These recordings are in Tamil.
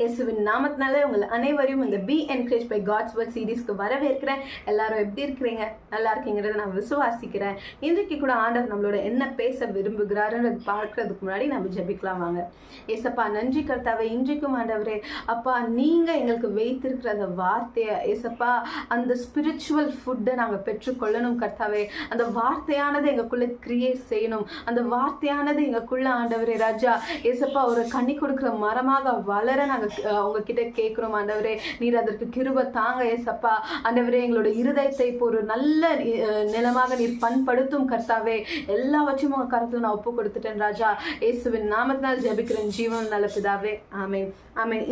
இயேசுவின் நாமத்தினால உங்கள் அனைவரையும் இந்த be encouraged by God's word சீரீஸ்க்கு வரவேற்கிறேன். எல்லாரும் எப்படி இருக்கிறீங்க? நல்லா இருக்கீங்கிறத நான் விசுவாசிக்கிறேன். இன்றைக்கு கூட ஆண்டவர் நம்மளோட என்ன பேச விரும்புகிறாருன்றது பார்க்கறதுக்கு முன்னாடி நம்ம ஜெபிக்கலாம் வாங்க. ஏசப்பா நன்றி கர்த்தாவே இன்றைக்கும் ஆண்டவரே அப்பா நீங்கள் எங்களுக்கு வைத்திருக்கிற அந்த வார்த்தையை ஏசப்பா அந்த ஸ்பிரிச்சுவல் ஃபுட்டை நாங்கள் பெற்றுக்கொள்ளணும் கர்த்தாவே. அந்த வார்த்தையானது எங்களுக்குள்ளே கிரியேட் செய்யணும். அந்த வார்த்தையானது எங்களுக்குள்ள ஆண்டவரே ராஜா ஏசப்பா ஒரு கண்ணி கொடுக்குற மரமாக வளர நாங்கள் உங்ககிட்ட கேட்குறோம் ஆண்டவரே நீர் அதற்கு கிருப தாங்க ஏசப்பா. ஆண்டவரே எங்களோட இருதயத்தை இப்போ ஒரு நல்ல நிலமாக நீர் பண்படுத்தும் கர்த்தாவே. எல்லாவற்றையும் உங்கள் கருத்தில் நான் ஒப்பு கொடுத்துட்டேன் ராஜா. இயேசுவின் நாமத்தினால் ஜபிக்கிறேன். ஜீவன் நல்ல பிதாவே. ஆமேன்.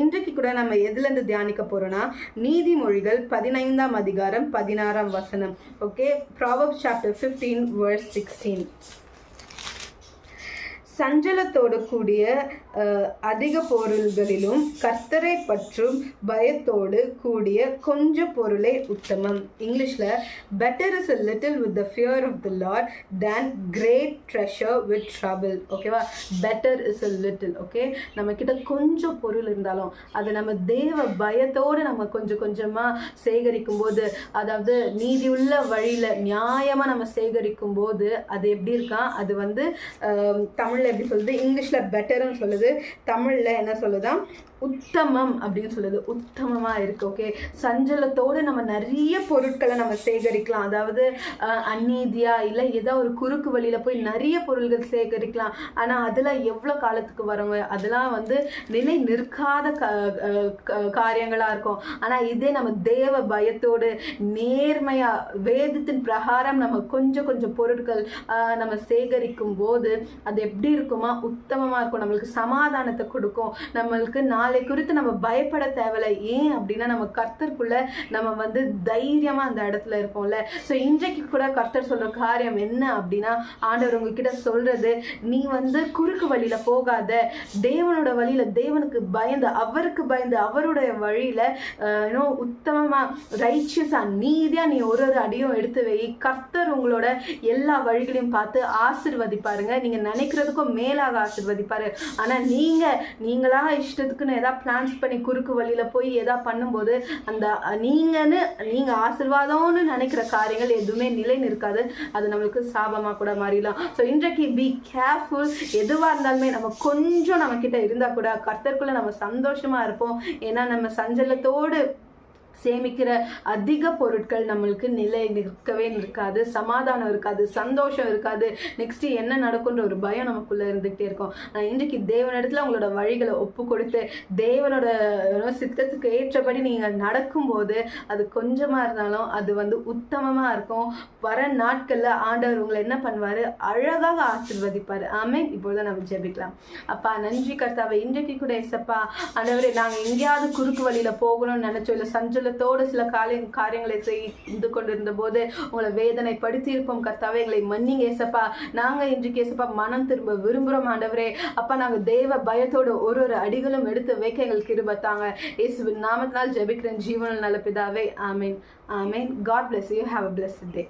இன்றைக்கு கூட நம்ம எதுலேருந்து தியானிக்க போகிறோன்னா நீதிமொழிகள் பதினைந்தாம் அதிகாரம் பதினாறாம் வசனம். Okay Proverbs chapter fifteen verse sixteen சஞ்சலத்தோடு கூடிய அதிக பொருள்களிலும் கர்த்தரை பற்றும் பயத்தோடு கூடிய கொஞ்ச பொருளே உத்தமம். இங்கிலீஷில் better is a little with the fear of the Lord than great treasure with trouble ஓகேவா better is a little okay நம்ம கிட்ட கொஞ்சம் பொருள் இருந்தாலும் அது நம்ம தேவ பயத்தோடு நம்ம கொஞ்சம் கொஞ்சமாக சேகரிக்கும் போது அதாவது நீதியுள்ள வழியில் நியாயமாக நம்ம சேகரிக்கும் போது அது எப்படி இருக்கான் அது வந்து தமிழில் எப்படி சொல்லுது இங்கிலீஷில் பெட்டர்னு சொல்லுது தமிழில் என்ன சொல்லுதான் உத்தமம் அப்படின்னு சொல்லுது. உத்தமமாக இருக்கு ஓகே சஞ்சலத்தோடு நம்ம நிறைய பொருட்களை நம்ம சேகரிக்கலாம். அதாவது அநீதியாக இல்லை ஏதோ ஒரு குறுக்கு வழியில் போய் நிறைய பொருள்கள் சேகரிக்கலாம். ஆனால் அதெல்லாம் எவ்வளோ காலத்துக்கு வரவங்க அதெல்லாம் வந்து நிலை நிற்காத க காரியங்களாக இருக்கும். ஆனால் இதே நம்ம தேவ பயத்தோடு நேர்மையாக வேதத்தின் பிரகாரம் நம்ம கொஞ்சம் கொஞ்சம் பொருட்கள் நம்ம சேகரிக்கும் போது அது எப்படி இருக்குமா? உத்தமமாக இருக்கும். நம்மளுக்கு சமாதானத்தை கொடுக்கும். நம்மளுக்கு நாளை குறித்து நம்ம பயப்பட தேவையில்லை. ஏன் அப்படின்னா நம்ம கர்த்தருக்குள்ள நம்ம வந்து தைரியமா அந்த இடத்துல இருப்போம்ல. ஸோ இன்றைக்கு கூட கர்த்தர் சொல்ற காரியம் என்ன அப்படின்னா ஆண்டவர் உங்ககிட்ட சொல்றது நீ வந்து குறுக்கு வழியில போகாத. தேவனோட வழியில தேவனுக்கு பயந்து அவருக்கு பயந்து அவருடைய வழியில இன்னும் உத்தமமா ரைச்சியஸா நீதியா நீ ஒரு ஒரு அடியும் எடுத்து வை. கர்த்தர் உங்களோட எல்லா வழிகளையும் பார்த்து ஆசிர்வதிப்பாருங்க. நீங்க நினைக்கிறதுக்கும் மேலாக ஆசிர்வதிப்பாரு. ஆனா நீங்க நீங்களாக இஷ்டத்துக்குன்னு ஏதாவது பிளான்ஸ் பண்ணி குறுக்கு வழியில் போய் ஏதாவது பண்ணும்போது அந்த நீங்கன்னு நீங்கள் ஆசிர்வாதம்னு நினைக்கிற காரியங்கள் எதுவுமே நிலை நிற்காது. அது நம்மளுக்கு சாபமாக கூட மாறிடலாம். ஸோ இன்றைக்கு பி கேர்ஃபுல் எதுவாக இருந்தாலுமே நம்ம கொஞ்சம் நம்மக்கிட்ட இருந்தால் கூட கர்த்தருக்குள்ள நம்ம சந்தோஷமாக இருப்போம். ஏன்னா நம்ம சஞ்சலத்தோடு சேமிக்கிற அதிக பொருட்கள் நம்மளுக்கு நிலை நிற்கவே நிற்காது சமாதானம் இருக்காது சந்தோஷம் இருக்காது. நெக்ஸ்ட் என்ன நடக்குன்ற ஒரு பயம் நமக்குள்ள இருந்துகிட்டே இருக்கும். ஆனா, இன்றைக்கு தேவனிடத்துல உங்களோட வழிகளை ஒப்பு கொடுத்து தேவனோட சித்தத்துக்கு ஏற்றபடி நீங்கள் நடக்கும்போது அது கொஞ்சமாக இருந்தாலும் அது வந்து உத்தமமாக இருக்கும். வர நாட்களில் ஆண்டவர் உங்களை என்ன பண்ணுவார்? அழகாக ஆசிர்வதிப்பார். ஆமே இப்பொழுது நம்ம ஜெபிக்கலாம். அப்பா நன்றி கர்த்தாவை. இன்றைக்கு கூட எசப்பா ஆண்டவரே நாங்கள் எங்கேயாவது குறுக்கு வழியில் போகணும்னு இல்லை சஞ்சல் சஞ்சலத்தோடு சில காரிய காரியங்களை செய்து கொண்டிருந்த போது உங்களை வேதனை படுத்தியிருப்போம் கர்த்தாவே எங்களை மன்னிங்க ஏசப்பா. நாங்க இன்றைக்கு ஏசப்பா மனம் திரும்ப விரும்புகிறோம் ஆண்டவரே. அப்பா நாங்க தேவ பயத்தோட ஒரு ஒரு அடிகளும் எடுத்து வைக்க எங்களுக்கு இருபத்தாங்க இயேசுவின் நாமத்தினால் ஜெபிக்கிறேன். ஜீவனில் நல்ல பிதாவே. ஆமீன். ஆமீன். God bless you have a bless day